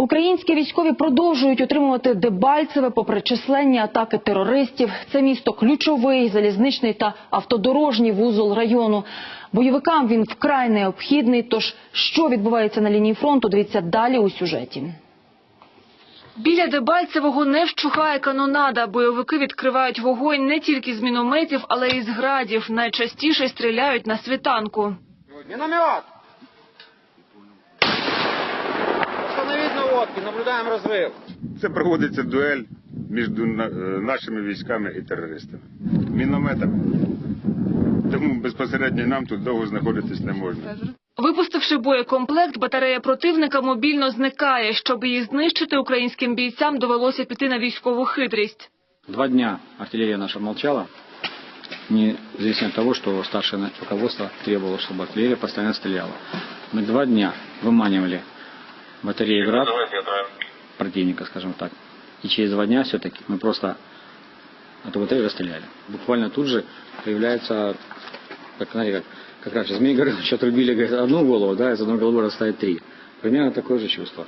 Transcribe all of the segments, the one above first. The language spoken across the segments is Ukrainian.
Українські військові продовжують утримувати Дебальцеве попри численні атаки терористів. Це місто ключовий, залізничний та автодорожній вузол району. Бойовикам він вкрай необхідний. Тож, що відбувається на лінії фронту, дивіться далі у сюжеті. Біля Дебальцевого не вщухає канонада. Бойовики відкривають вогонь не тільки з мінометів, але й з градів. Найчастіше стріляють на світанку. Миномет! Остановить наводки, наблюдаем разрыв. Це проводиться дуель між на- е, нашими військами і терористами. Мінометами. Тому безпосередньо нам тут довго знаходитись не можна. Випустивши боєкомплект, батарея противника мобільно зникає. Щоб її знищити, українським бійцям довелося піти на військову хитрість. Два дня артиллерия наша молчала, независимо от того, что старшее на- руководство требовало, чтобы артиллерия постоянно стреляла. Мы два дня выманивали батареи «Град» противника, скажем так. И через два дня все-таки мы просто эту батарею расстреляли. Буквально тут же появляется, как, знаете, как, как раньше, Змей Горыныч отрубили говорит, одну голову, да, из одной головы растает три. Примерно такое же чувство.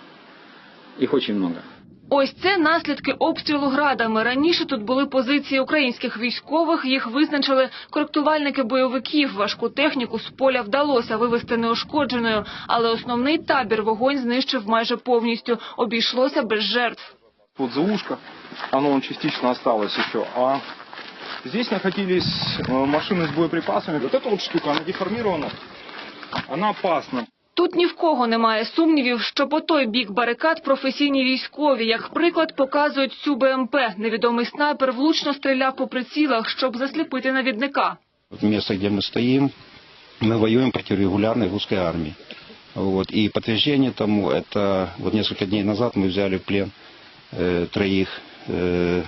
Их очень много. Ось це наслідки обстрілу градами. Раніше тут були позиції українських військових. Їх визначили коректувальники бойовиків. Важку техніку з поля вдалося вивести неушкодженою, але основний табір вогонь знищив майже повністю. Обійшлося без жертв. вот заушка, оно вон частично осталось еще, а здесь находились э, машины с боеприпасами. Вот эта вот штука, она деформирована, она опасна. Тут ні в кого немає сумнівів, що по той бік барикад професійні військові. Як приклад показують цю БМП. Невідомий снайпер влучно стріляв по прицілах, щоб засліпити навідника. место, где мы стоим, мы воюем против регулярной русской армии. Вот. И подтверждение тому, это вот несколько дней назад мы взяли в плен э, троих э,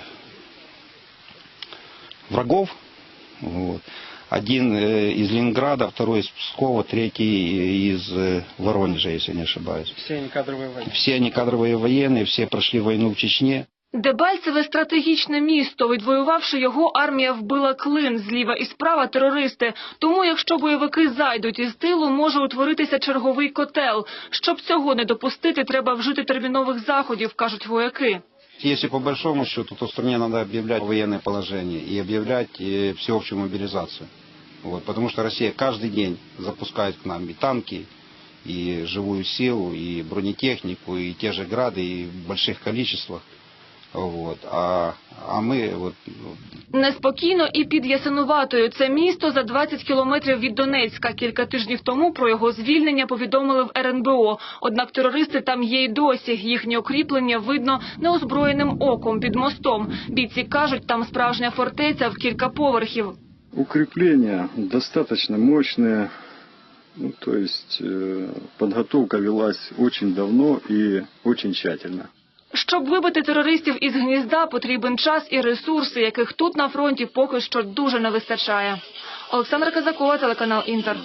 врагов. Вот. Один э, из Ленинграда, второй из Пскова, третий из э, Воронежа, если не ошибаюсь. Все они кадровые военные. Все они кадровые военные, все прошли войну в Чечне. Дебальцеве стратегічне місто. Відвоювавши його, армія вбила клин зліва і справа терористи. Тому, якщо бойовики зайдуть із тилу, може утворитися черговий котел. Щоб цього не допустити, треба вжити термінових заходів, кажуть вояки. Если по большому счету, то в стране надо объявлять военное положение и объявлять э, всеобщую мобилизацию. Вот, потому что Россия каждый день запускает к нам и танки, и живую силу, и бронетехнику, и те же грады, и в больших количествах. Вот, а, а мы вот, ну, Неспокійно і під Ясинуватою. Це місто за 20 кілометрів від Донецька. Кілька тижнів тому про його звільнення повідомили в РНБО. Однак терористи там є й досі. Їхнє укріплення видно неозброєним оком під мостом. Бійці кажуть, там справжня фортеця в кілька поверхів. Укрепления достаточно мощные, ну, то есть э, подготовка велась очень давно и очень тщательно. Щоб вибити терористів із гнізда, потрібен час і ресурси, яких тут на фронті поки що дуже не вистачає. Олександра Казакова, телеканал Інтер.